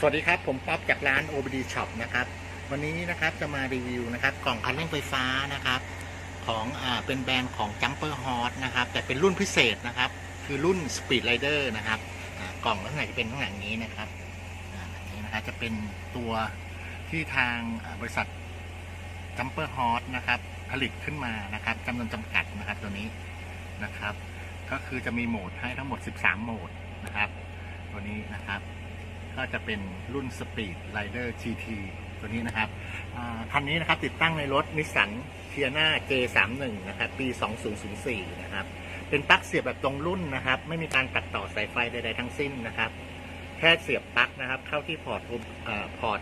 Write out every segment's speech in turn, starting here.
สวัสดีครับ ผมป๊อปจากร้าน OBD Shop นะครับ วันนี้นะครับจะมารีวิวนะครับ กล่องคันเร่งไฟฟ้านะครับ ของอ่าเป็นแบรนด์ของ Jumper h o r นะครับ แต่เป็นรุ่นพิเศษนะครับ คือรุ่น Speed Rider นะครับกล่องลักษณะจะเป็นข้างหลังนี้นะครับอ่าแบบนี้นะครับจะเป็นตัวที่ทางบริษัท Jumper h o r นะครับ ผลิตขึ้นมานะครับจำนวนจำกัดนะครับตัวนี้นะครับ ก็คือจะมีโหมดให้ทั้งหมด 13 โหมดนะครับ ตัวนี้นะครับ ก็จะเป็นรุ่น Speed Rider GT ตัวนี้นะครับคันนี้นะครับติดตั้งในรถนิสสันเทียนา J31 นะครับปี 2004 นะครับ เป็นปลั๊กเสียบแบบตรงรุ่นนะครับ ไม่มีการตัดต่อสายไฟใดๆทั้งสิ้นนะครับ แค่เสียบปลั๊กนะครับ เข้าที่พอร์ตอพอร์ต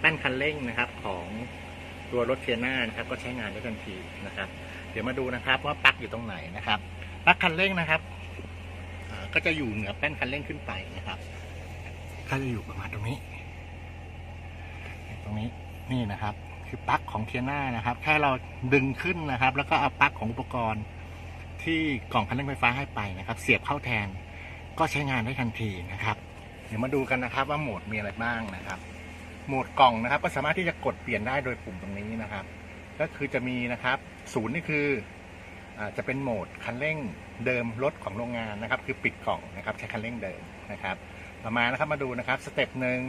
แป้นคันเร่งนะครับของตัวรถเทียนานะครับ ก็ใช้งานได้ทันทีนะครับ เดี๋ยวมาดูนะครับว่าปลั๊กอยู่ตรงไหนนะครับปลั๊กคันเร่งนะครับก็จะอยู่เหนือแป้นคันเร่งขึ้นไปนะครับ ก็จะอยู่ประมาณตรงนี้ ตรงนี้นี่นะครับ คือปลั๊กของเทียน่านะครับ แค่เราดึงขึ้นนะครับ แล้วก็เอาปลั๊กของอุปกรณ์ ที่กล่องคันเร่งไฟฟ้าให้ไปนะครับ เสียบเข้าแทน ก็ใช้งานได้ทันทีนะครับ เดี๋ยวมาดูกันนะครับ ว่าโหมดมีอะไรบ้างนะครับโหมดกล่องนะครับ ก็สามารถที่จะกดเปลี่ยนได้โดยปุ่มตรงนี้นะครับ ก็คือจะมีนะครับศูนย์นี่คือจะเป็นโหมดคันเร่งเดิมรถของโรงงานนะครับ คือปิดกล่องนะครับ ใช้คันเร่งเดิมนะครับ ต่อมานะครับมาดูนะครับสเต็ปหนึ่ง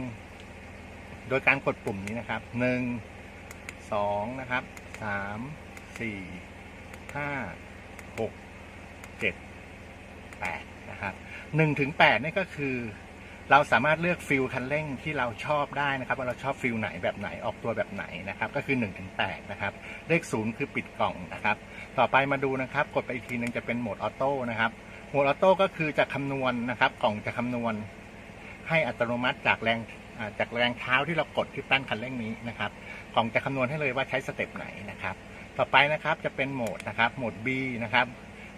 โดยการกดปุ่มนี้นะครับหนึ่งสองนะครับสามสี่ห้าหกเจ็ดแปดนะครับหนึ่งถึงแปดนี่ก็คือเราสามารถเลือกฟิลคันเร่งที่เราชอบได้นะครับ ว่าเราชอบฟิลไหนแบบไหนออกตัวแบบไหนนะครับ ก็คือ1นถึงแนะครับ เลขศูนย์คือปิดกล่องนะครับ ต่อไปมาดูนะครับ กดไปอีกทีหนึงจะเป็นโหมดออโต้นะครับโหมดออโต้ก็คือจะคำนวณนะครับ กล่องจะคำนวณ ให้อัตโนมัติจากแรงจากแรงเท้าที่เรากดที่แป้นคันเร่งนี้นะครับกล่องจะคำนวณให้เลยว่าใช้สเต็ปไหนนะครับ ต่อไปนะครับจะเป็นโหมดนะครับโหมด B นะครับ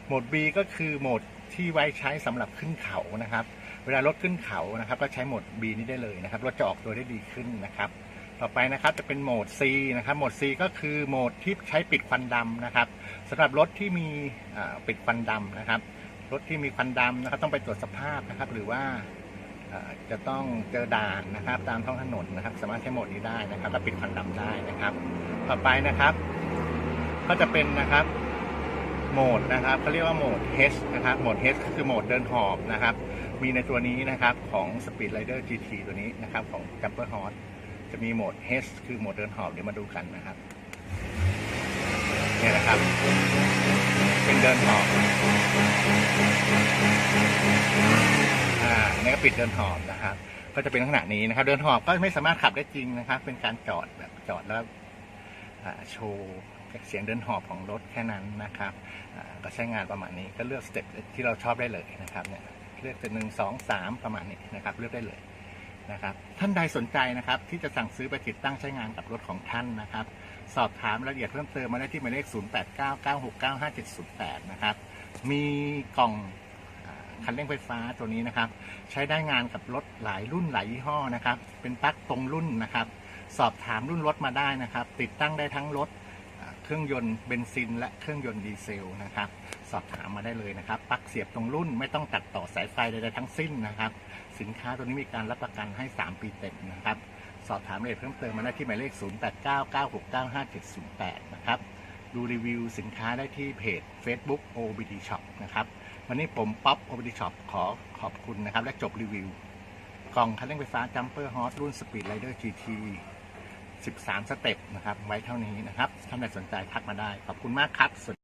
โหมด B ก็คือโหมดที่ไว้ใช้สำหรับขึ้นเขานะครับ เวลารถขึ้นเขานะครับ ก็ใช้โหมด B นี้ได้เลยนะครับรถจะออกตัวได้ดีขึ้นนะครับ ต่อไปนะครับจะเป็นโหมด C นะครับโหมด C ก็คือโหมดที่ใช้ปิดควันดำนะครับสำหรับรถที่มีปิดควันดำนะครับรถที่มีควันดำนะครับต้องไปตรวจสภาพนะครับ หรือว่า จะต้องเจอด่านนะครับ ตามท้องถนนนะครับ สามารถใช้โหมดนี้ได้นะครับและปิดควันดำได้นะครับ ต่อไปนะครับ ก็จะเป็นนะครับโหมดนะครับเขาเรียกว่าโหมด H นะครับโหมด H คือโหมดเดินหอบนะครับ มีในตัวนี้นะครับของ Speed Rider GT ตัวนี้นะครับของ Jumper Horse จะมีโหมด H คือโหมดเดินหอบเดี๋ยวมาดูกันนะครับเนี่ยนะครับ เป็นเดินหอบ นี่ก็ปิดเดินหอบนะครับ ก็จะเป็นลักษณะนี้นะครับ เดินหอบก็ไม่สามารถขับได้จริงนะครับ เป็นการจอดแบบจอดแล้วโชว์เสียงเดินหอบของรถแค่นั้นนะครับก็ใช้งานประมาณนี้ก็เลือกสเต็ปที่เราชอบได้เลยนะครับเนี่ยเลือกเป็นหนึ่งสองสามประมาณนี้นะครับ เลือกได้เลยนะครับท่านใดสนใจนะครับ ที่จะสั่งซื้อไปติดตั้งใช้งานกับรถของท่านนะครับ สอบถามรายละเอียดเพิ่มเติมมาได้ที่หมายเลข 0 8 9 9 6 9 5 7 0 8 นะครับ มีกล่อง คันเร่งไฟฟ้าตัวนี้นะครับ ใช้ได้งานกับรถหลายรุ่นหลายยี่ห้อนะครับ เป็นปลั๊กตรงรุ่นนะครับ สอบถามรุ่นรถมาได้นะครับ ติดตั้งได้ทั้งรถเครื่องยนต์เบนซิน และเครื่องยนต์ดีเซลนะครับ สอบถามมาได้เลยนะครับปลั๊กเสียบตรงรุ่นไม่ต้องตัดต่อสายไฟใดๆทั้งสิ้นนะครับ สินค้าตัวนี้มีการรับประกันให้ 3 ปีเต็มนะครับ สอบถามรายละเอียดเพิ่มเติมมาได้ที่หมายเลข 0899695708 นะครับ ดูรีวิวสินค้าได้ที่เพจ Facebook OBD Shop นะครับ วันนี้ผมป๊อป OBD Shop ขอขอบคุณนะครับ และจบรีวิว กล่องคันเร่งไฟฟ้าจัมเปอร์ฮอตรุ่น Speed Rider GT 13 สเต็ปนะครับ ไว้เท่านี้นะครับท่านใดสนใจทักมาได้ ขอบคุณมากครับสวัสดี